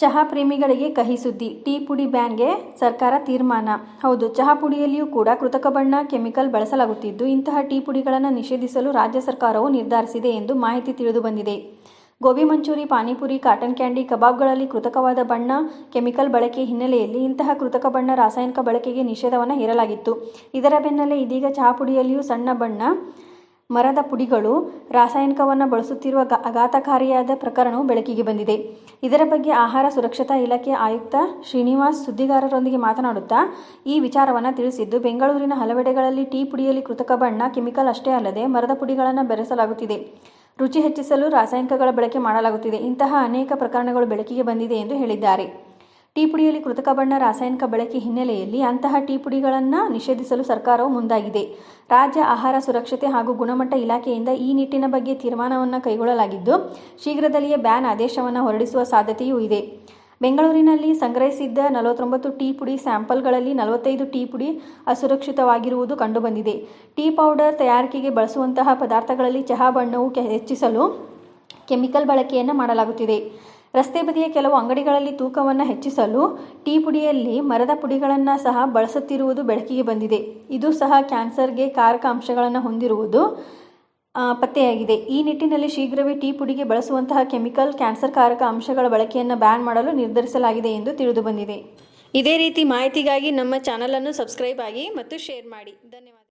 ಚಹಾ ಪ್ರೇಮಿಗಳಿಗೆ ಕಹಿ ಸುದ್ದಿ, ಟೀ ಪುಡಿ ಬ್ಯಾನ್ಗೆ ಸರ್ಕಾರ ತೀರ್ಮಾನ. ಹೌದು, ಚಹಾ ಪುಡಿಯಲ್ಲಿಯೂ ಕೂಡ ಕೃತಕ ಬಣ್ಣ, ಕೆಮಿಕಲ್ ಬಳಸಲಾಗುತ್ತಿದ್ದು, ಇಂತಹ ಟೀ ಪುಡಿಗಳನ್ನು ನಿಷೇಧಿಸಲು ರಾಜ್ಯ ಸರ್ಕಾರವು ನಿರ್ಧರಿಸಿದೆ ಎಂದು ಮಾಹಿತಿ ತಿಳಿದುಬಂದಿದೆ ಗೋಬಿ ಮಂಚೂರಿ, ಪಾನಿಪುರಿ, ಕಾಟನ್ ಕ್ಯಾಂಡಿ, ಕಬಾಬ್ಗಳಲ್ಲಿ ಕೃತಕವಾದ ಬಣ್ಣ, ಕೆಮಿಕಲ್ ಬಳಕೆ ಹಿನ್ನೆಲೆಯಲ್ಲಿ ಇಂತಹ ಕೃತಕ ಬಣ್ಣ ರಾಸಾಯನಿಕ ಬಳಕೆಗೆ ನಿಷೇಧವನ್ನು ಹೇರಲಾಗಿತ್ತು. ಇದರ ಬೆನ್ನಲ್ಲೇ ಇದೀಗ ಚಹಾ ಪುಡಿಯಲ್ಲಿಯೂ ಸಣ್ಣ ಬಣ್ಣ ಮರದ ಪುಡಿಗಳು ರಾಸಾಯನಿಕವನ್ನು ಬಳಸುತ್ತಿರುವ ಆಘಾತಕಾರಿಯಾದ ಪ್ರಕರಣವು ಬೆಳಕಿಗೆ ಬಂದಿದೆ. ಇದರ ಬಗ್ಗೆ ಆಹಾರ ಸುರಕ್ಷತಾ ಇಲಾಖೆ ಆಯುಕ್ತ ಶ್ರೀನಿವಾಸ್ ಸುದ್ದಿಗಾರರೊಂದಿಗೆ ಮಾತನಾಡುತ್ತಾ, ಈ ವಿಚಾರವನ್ನು ತಿಳಿಸಿದ್ದು, ಬೆಂಗಳೂರಿನ ಹಲವೆಡೆಗಳಲ್ಲಿ ಟೀ ಪುಡಿಯಲ್ಲಿ ಕೃತಕ ಬಣ್ಣ, ಕೆಮಿಕಲ್ ಅಷ್ಟೇ ಅಲ್ಲದೆ ಮರದ ಪುಡಿಗಳನ್ನು ಬೆರೆಸಲಾಗುತ್ತಿದೆ. ರುಚಿ ಹೆಚ್ಚಿಸಲು ರಾಸಾಯನಿಕಗಳ ಬಳಕೆ ಮಾಡಲಾಗುತ್ತಿದೆ. ಇಂತಹ ಅನೇಕ ಪ್ರಕರಣಗಳು ಬೆಳಕಿಗೆ ಬಂದಿದೆ ಎಂದು ಹೇಳಿದ್ದಾರೆ. ಟೀ ಪುಡಿಯಲ್ಲಿ ಕೃತಕ ಬಣ್ಣ ರಾಸಾಯನಿಕ ಬಳಕೆ ಹಿನ್ನೆಲೆಯಲ್ಲಿ ಅಂತಹ ಟೀ ಪುಡಿಗಳನ್ನು ನಿಷೇಧಿಸಲು ಸರ್ಕಾರವು ಮುಂದಾಗಿದೆ. ರಾಜ್ಯ ಆಹಾರ ಸುರಕ್ಷತೆ ಹಾಗೂ ಗುಣಮಟ್ಟ ಇಲಾಖೆಯಿಂದ ಈ ನಿಟ್ಟಿನ ಬಗ್ಗೆ ತೀರ್ಮಾನವನ್ನು ಕೈಗೊಳ್ಳಲಾಗಿದ್ದು, ಶೀಘ್ರದಲ್ಲಿಯೇ ಬ್ಯಾನ್ ಆದೇಶವನ್ನು ಹೊರಡಿಸುವ ಸಾಧ್ಯತೆಯೂ ಇದೆ. ಬೆಂಗಳೂರಿನಲ್ಲಿ ಸಂಗ್ರಹಿಸಿದ್ದ ನಲವತ್ತೊಂಬತ್ತು ಟೀ ಪುಡಿ ಸ್ಯಾಂಪಲ್ಗಳಲ್ಲಿ ನಲವತ್ತೈದು ಟೀ ಪುಡಿ ಅಸುರಕ್ಷಿತವಾಗಿರುವುದು ಕಂಡುಬಂದಿದೆ. ಟೀ ಪೌಡರ್ ತಯಾರಿಕೆಗೆ ಬಳಸುವಂತಹ ಪದಾರ್ಥಗಳಲ್ಲಿ ಚಹಾ ಬಣ್ಣವು ಹೆಚ್ಚಿಸಲು ಕೆಮಿಕಲ್ ಬಳಕೆಯನ್ನು ಮಾಡಲಾಗುತ್ತಿದೆ. ರಸ್ತೆ ಬದಿಯ ಕೆಲವು ಅಂಗಡಿಗಳಲ್ಲಿ ತೂಕವನ್ನು ಹೆಚ್ಚಿಸಲು ಟೀ ಪುಡಿಯಲ್ಲಿ ಮರದ ಪುಡಿಗಳನ್ನು ಸಹ ಬಳಸುತ್ತಿರುವುದು ಬೆಳಕಿಗೆ ಬಂದಿದೆ. ಇದು ಸಹ ಕ್ಯಾನ್ಸರ್ಗೆ ಕಾರಕ ಅಂಶಗಳನ್ನು ಹೊಂದಿರುವುದು ಪತ್ತೆಯಾಗಿದೆ. ಈ ನಿಟ್ಟಿನಲ್ಲಿ ಶೀಘ್ರವೇ ಟೀ ಪುಡಿಗೆ ಬಳಸುವಂತಹ ಕೆಮಿಕಲ್ ಕ್ಯಾನ್ಸರ್ಕಾರಕ ಅಂಶಗಳ ಬಳಕೆಯನ್ನು ಬ್ಯಾನ್ ಮಾಡಲು ನಿರ್ಧರಿಸಲಾಗಿದೆ ಎಂದು ತಿಳಿದುಬಂದಿದೆ ಇದೇ ರೀತಿ ಮಾಹಿತಿಗಾಗಿ ನಮ್ಮ ಚಾನಲನ್ನು ಸಬ್ಸ್ಕ್ರೈಬ್ ಆಗಿ ಮತ್ತು ಶೇರ್ ಮಾಡಿ. ಧನ್ಯವಾದ.